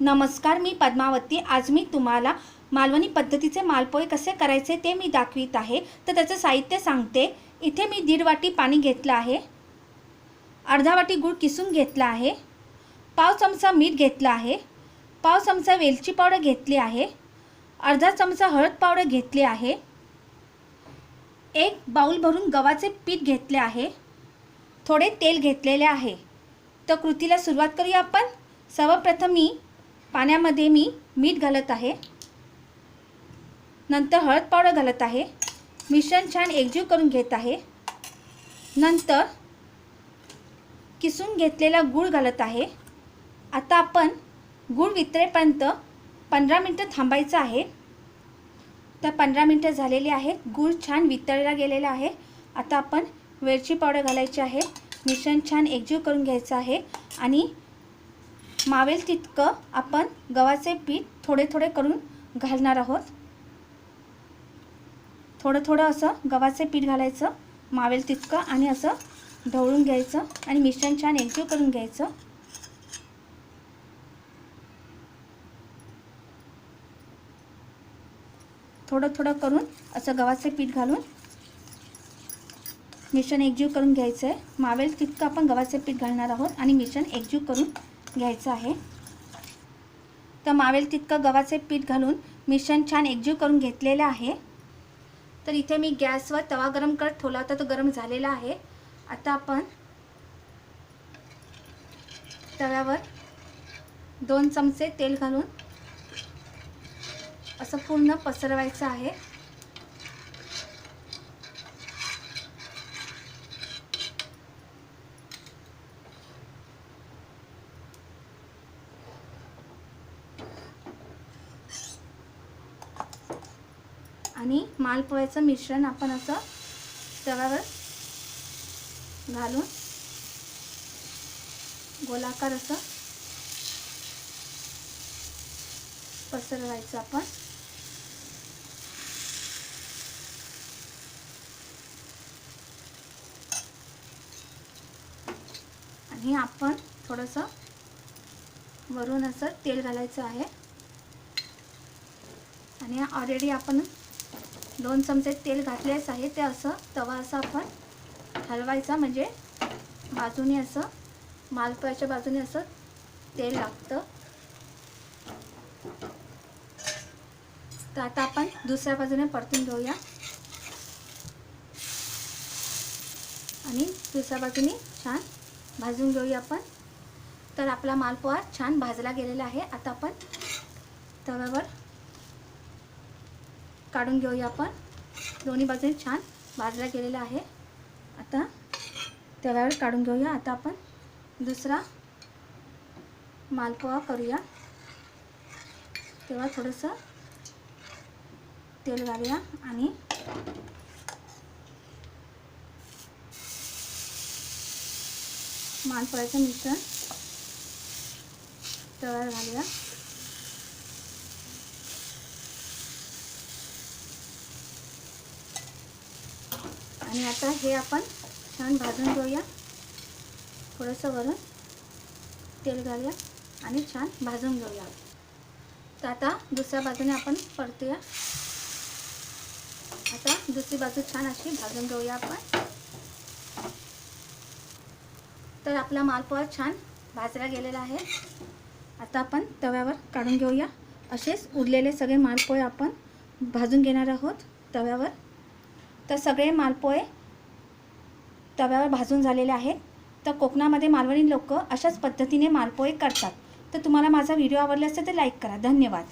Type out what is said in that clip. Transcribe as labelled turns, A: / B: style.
A: नमस्कार मी पद्मावती. आज मी तुम्हाला मालवणी पद्धतीचे मालपोहे कसे करायचे ते मी दाखवित आहे. तर त्याचं साहित्य सांगते. इथे मी दीड वाटी पाणी घेतलं आहे. अर्धा वाटी गूळ किसून घेतला आहे. पाव चमचा मीठ घेतला आहे. पाव चमचा वेलची पावडर घेतली आहे. अर्धा चमचा हळद पावडर घेतली आहे. एक बाऊल भरून गव्हाचे पीठ घेतले आहे. थोडे तेल घेतलेले आहे. तर कृतीला सुरुवात करूया आपण. सर्वप्रथम मी पाण्यामध्ये मी मीठ घालत आहे. नंतर हळद पावडर घालत आहे. मिश्रण छान एकजीव करून घेत आहे. नंतर किसून घेतलेला गूळ घालत आहे. आता आपण गूळ वितळेपर्यंत पंधरा मिनटं थांबायचं आहे. तर पंधरा मिनटं झालेली आहेत. गूळ छान वितळला गेलेला आहे. आता आपण वेलची पावडर घालायची आहे. मिश्रण छान एकजीव करून घ्यायचं आहे. आणि मावेल तितकं आपण गव्हाचे पीठ थोडे थोडे करून घालणार आहोत. थोडं थोडं असं गव्हाचे पीठ घालायचं मावेल तितकं आणि असं ढवळून घ्यायचं आणि मिश्रण छान एकजीव करून घ्यायचं. थोडं थोडं करून असं गव्हाचे पीठ घालून मिश्रण एकजीव करून घ्यायचं आहे मावेल तितकं आपण गव्हाचे पीठ घालणार आहोत आणि मिश्रण एकजीव करून घ्यायचं आहे. तर मावेल तितकं गव्हाचे पीठ घालून मिश्रण छान एकजीव करून घेतलेलं आहे. तर इथे मी गॅसवर तवा गरम करत ठेवला होता तो गरम झालेला आहे. आता आपण तव्यावर दोन चमचे तेल घालून असं पूर्ण पसरवायचं आहे. आणि मालपोह्याचं मिश्रण आपण असं तव्यावर घालून गोलाकार असं पसरवायचं आपण. आणि आपण थोडंसं वरून असं तेल घालायचं आहे. आणि ऑलरेडी आपण दोन चमचे तेल घातलेच आहे. ते असं तवा असं आपण हलवायचा. म्हणजे बाजूने असं मालपोळ्याच्या बाजूने असं तेल लागतं. तर आता आपण दुसऱ्या बाजूने परतून घेऊया. आणि दुसऱ्या बाजूने छान भाजून घेऊया आपण. तर आपला मालपोहा छान भाजला गेलेला आहे. आता आपण तव्यावर काढून घेऊया आपण. दोन्ही बाजूने छान भाजला गेलेला आहे. आता तव्यावर काढून घेऊया. आता आपण दुसरा मालपोहा करूया. तेव्हा थोडंसं तेल घालूया आणि मालपोळ्याचं मिश्रण तव्यावर घालूया. आणि आता हे आपण छान भाजून घेऊया. थोडंसं वरून तेल घालूया आणि छान भाजून घेऊया. तर आता दुसऱ्या बाजूने आपण परतूया. आता दुसरी बाजू छान अशी भाजून घेऊया आपण. तर आपला मालपोहा छान भाजला गेलेला आहे. आता आपण तव्यावर काढून घेऊया. असेच उरलेले सगळे मालपोहे आपण भाजून घेणार आहोत तव्यावर. तर सगळे मालपोहे तव्यावर भाजून झालेले आहेत. तर कोकणामध्ये मालवणी लोक अशाच पद्धतीने मालपोहे करतात. तर तुम्हाला माझा व्हिडिओ आवडला असेल तर लाईक करा. धन्यवाद.